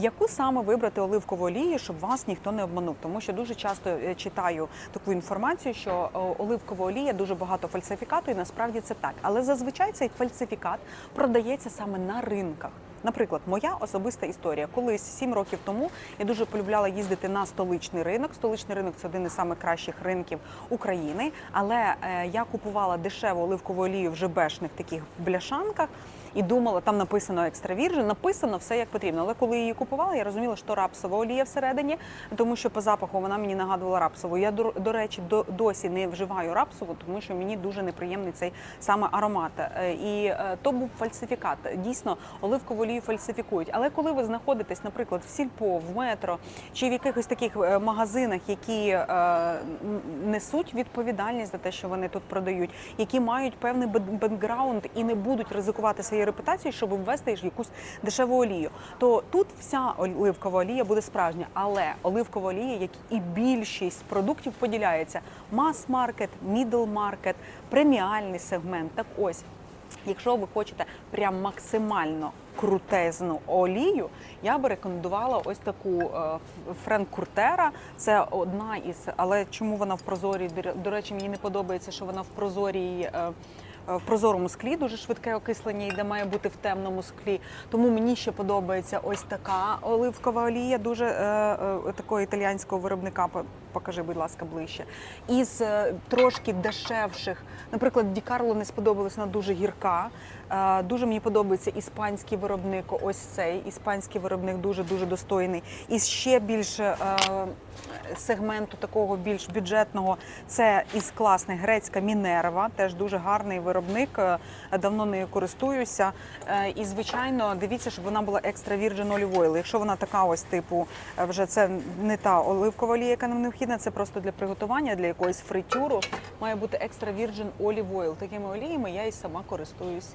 Яку саме вибрати оливкову олію, щоб вас ніхто не обманув? Тому що дуже часто е, читаю таку інформацію, що о, оливкова олія дуже багато фальсифікату, і насправді це так. Але зазвичай цей фальсифікат продається саме на ринках. Наприклад, моя особиста історія. Колись сім років тому я дуже полюбляла їздити на столичний ринок. Столичний ринок це один із самих кращих ринків України. Але е, я купувала дешеву оливкову олію в ЖБшних таких бляшанках і думала, там написано екстра віржин, написано все як потрібно. Але коли її купувала, я розуміла, що рапсова олія всередині, тому що по запаху вона мені нагадувала рапсову. Я до, речі, до, досі не вживаю рапсову, тому що мені дуже неприємний цей саме аромат. Е, І е, то був фальсифікат. Дійсно, оливкову олію фальсифікують. Але коли ви знаходитесь, наприклад, в сільпо, в метро чи в якихось таких е, магазинах, які несуть відповідальність за те, що вони тут продають, які мають певний бекграунд і не будуть ризикувати своєю репутацією, щоб ввести якусь дешеву олію, то тут вся оливкова олія буде справжня. Але оливкова олія, як і більшість продуктів, поділяється мас-маркет, мідл-маркет, преміальний сегмент. Так ось. Якщо ви хочете прям максимально крутезну олію, я би рекомендувала ось таку е, Френк Куртера. Це одна із, але чому вона в прозорій? До- До речі, мені не подобається, що вона в прозорій. Е, В прозорому склі дуже швидке окислення, і де має бути в темному склі. Тому мені ще подобається ось така оливкова олія, дуже е, е, такого італіянського виробника. По- Покажи, будь ласка, ближче. Із е, трошки дешевших, наприклад, Ді Карло не сподобалась, вона дуже гірка. Е, дуже мені подобається іспанський виробник. Ось цей іспанський виробник дуже дуже достойний. І ще більше е, сегменту такого більш бюджетного. Це із класних грецька Мінерва, теж дуже гарний виробник. е, Давно нею користуюся. Е, І звичайно, дивіться, щоб вона була екстра virgin olive. Якщо вона така, ось типу, е, вже це не та оливкова олія, яка нам необхідна, це просто для приготування, для якоїсь фритюру. Має бути екстра virgin olive. Такими оліями я і сама користуюсь.